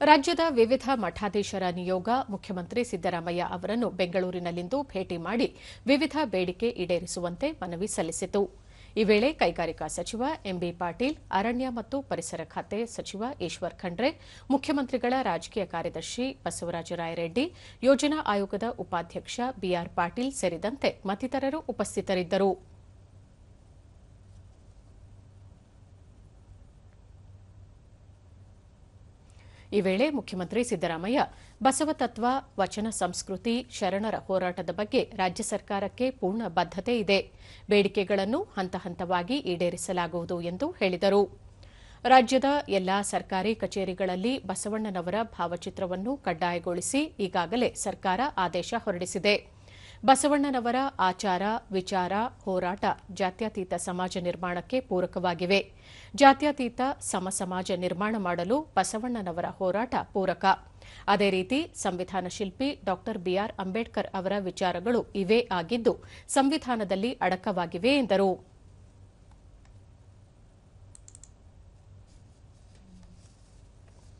ರಾಜ್ಯದ ವಿವಿಧ ಮಠಾಧೀಶರ ನಿಯೋಗ ಮುಖ್ಯಮಂತ್ರಿ ಸಿದ್ದರಾಮಯ್ಯ ಅವರನ್ನು ಬೆಂಗಳೂರಿನಲ್ಲಿಂದು ಭೇಟಿ ಮಾಡಿ ವಿವಿಧ ಬೇಡಿಕೆ ಈಡೇರಿಸುವಂತೆ ಮನವಿ ಸಲ್ಲಿಸಿತು. ಈ ವೇಳೆ ಕೈಗಾರಿಕಾ ಸಚಿವ ಎಂಬಿ ಪಾಟೀಲ್, ಅರಣ್ಯ ಮತ್ತು ಪರಿಸರ ಖಾತೆ ಸಚಿವ ಈಶ್ವರ್ ಖಂಡ್ರೆ, ಮುಖ್ಯಮಂತ್ರಿಗಳ ರಾಜಕೀಯ ಕಾರ್ಯದರ್ಶಿ ಬಸವರಾಜ ರಾಯರೆಡ್ಡಿ, ಯೋಜನಾ ಆಯೋಗದ ಉಪಾಧ್ಯಕ್ಷ ಬಿಆರ್ ಪಾಟೀಲ್ ಸೇರಿದಂತೆ ಮತ್ತಿತರರು ಉಪಸ್ಥಿತರಿದ್ದರು. ಈ ವೇಳೆ ಮುಖ್ಯಮಂತ್ರಿ ಸಿದ್ದರಾಮಯ್ಯ ಬಸವತತ್ವ ವಚನ ಸಂಸ್ಕೃತಿ, ಶರಣರ ಹೋರಾಟದ ಬಗ್ಗೆ ರಾಜ್ಯ ಸರ್ಕಾರಕ್ಕೆ ಪೂರ್ಣ ಬದ್ದತೆ ಇದೆ. ಬೇಡಿಕೆಗಳನ್ನು ಹಂತ ಹಂತವಾಗಿ ಈಡೇರಿಸಲಾಗುವುದು ಎಂದು ಹೇಳಿದರು. ರಾಜ್ಯದ ಎಲ್ಲಾ ಸರ್ಕಾರಿ ಕಚೇರಿಗಳಲ್ಲಿ ಬಸವಣ್ಣನವರ ಭಾವಚಿತ್ರವನ್ನು ಕಡ್ಡಾಯಗೊಳಿಸಿ ಈಗಾಗಲೇ ಸರ್ಕಾರ ಆದೇಶ ಹೊರಡಿಸಿದೆ. ಬಸವಣ್ಣನವರ ಆಚಾರ, ವಿಚಾರ, ಹೋರಾಟ ಜಾತ್ಯತೀತ ಸಮಾಜ ನಿರ್ಮಾಣಕ್ಕೆ ಪೂರಕವಾಗಿವೆ. ಜಾತ್ಯತೀತ ಸಮ ಸಮಾಜ ನಿರ್ಮಾಣ ಮಾಡಲು ಬಸವಣ್ಣನವರ ಹೋರಾಟ ಪೂರಕ. ಅದೇ ರೀತಿ ಸಂವಿಧಾನ ಶಿಲ್ಪಿ ಡಾ. ಬಿಆರ್ ಅಂಬೇಡ್ಕರ್ ಅವರ ವಿಚಾರಗಳು ಇವೇ ಆಗಿದ್ದು, ಸಂವಿಧಾನದಲ್ಲಿ ಅಡಕವಾಗಿವೆ ಎಂದರು.